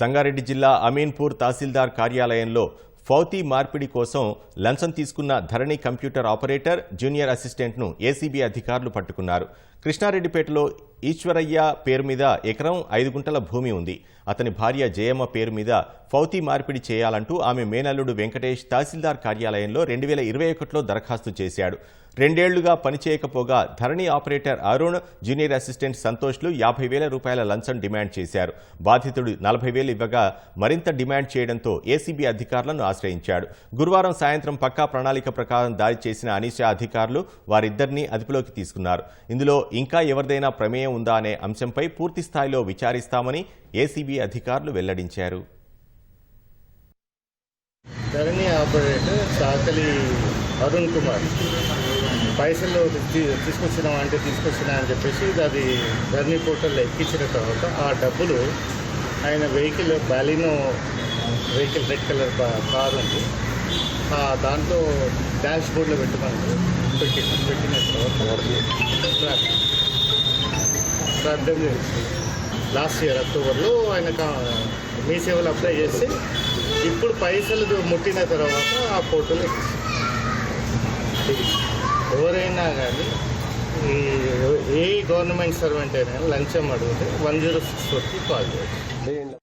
సంగారెడ్డి జిల్లా అమీన్పూర్ తహసీల్దార్ కార్యాలయంలో ఫౌతీ మార్పిడి కోసం లంచం తీసుకున్న ధరణి కంప్యూటర్ ఆపరేటర్ జూనియర్ అసిస్టెంట్ను ఏసీబీ అధికారులు పట్టుకున్నారు. కృష్ణారెడ్డిపేటలో ఈశ్వరయ్య పేరు మీద ఎకరం ఐదు గుంటల భూమి ఉంది. అతని భార్య జయమ్మ పేరు మీద ఫౌతీ మార్పిడి చేయాలంటూ ఆమె మేనల్లుడు వెంకటేష్ తహసీల్దార్ కార్యాలయంలో రెండు వేల ఇరవై ఒకటిలో దరఖాస్తు చేశాడు. రెండేళ్ళుగా పనిచేయకపోగా Dharani operator Arun junior assistant సంతోష్లు యాభై వేల రూపాయల లంచం డిమాండ్ చేశారు. బాధితుడు నలభై వేలు ఇవ్వగా మరింత డిమాండ్ చేయడంతో ఏసీబీ అధికారులను ఆశ్రయించాడు. గురువారం సాయంత్రం పక్కా ప్రణాళిక ప్రకారం దాడి చేసిన అనీషా అధికారులు వారిద్దరినీ అదుపులోకి తీసుకున్నారు. ఇందులో ఇంకా ఎవరిదైనా ప్రమేయం ఉందా అనే అంశంపై పూర్తి స్థాయిలో విచారిస్తామని ఏసీబీ అధికారులు వెల్లడించారు. ధరణి ఆపరేటర్ సాకలి అరుణ్ కుమార్. పైసలు తీ- తీసుకొచ్చినాం అంటే తీసుకొచ్చినా అని చెప్పేసి అది ధర్నీ పోర్టల్లో ఎక్కించిన తర్వాత ఆ డబ్బులు ఆయన vehicle Baleno vehicle red colour car ఉంది. దాంట్లో డాష్ బోర్డ్లో పెట్టుకున్నాను పెట్టి పెట్టిన తర్వాత ట్రాక్ లాస్ట్ ఇయర్ అక్టోబర్లో ఆయన కా- మీ సేవలు అప్లై చేసి ఇప్పుడు పైసలు ముట్టిన తర్వాత ఆ పోర్టల్ ఎవరైనా కానీ ఈ ఏ గవర్నమెంట్ సర్వెంట్ అయినా లంచం అడిగితే వన్ జీరో సిక్స్ ఫోర్కి కాల్ చేయాలి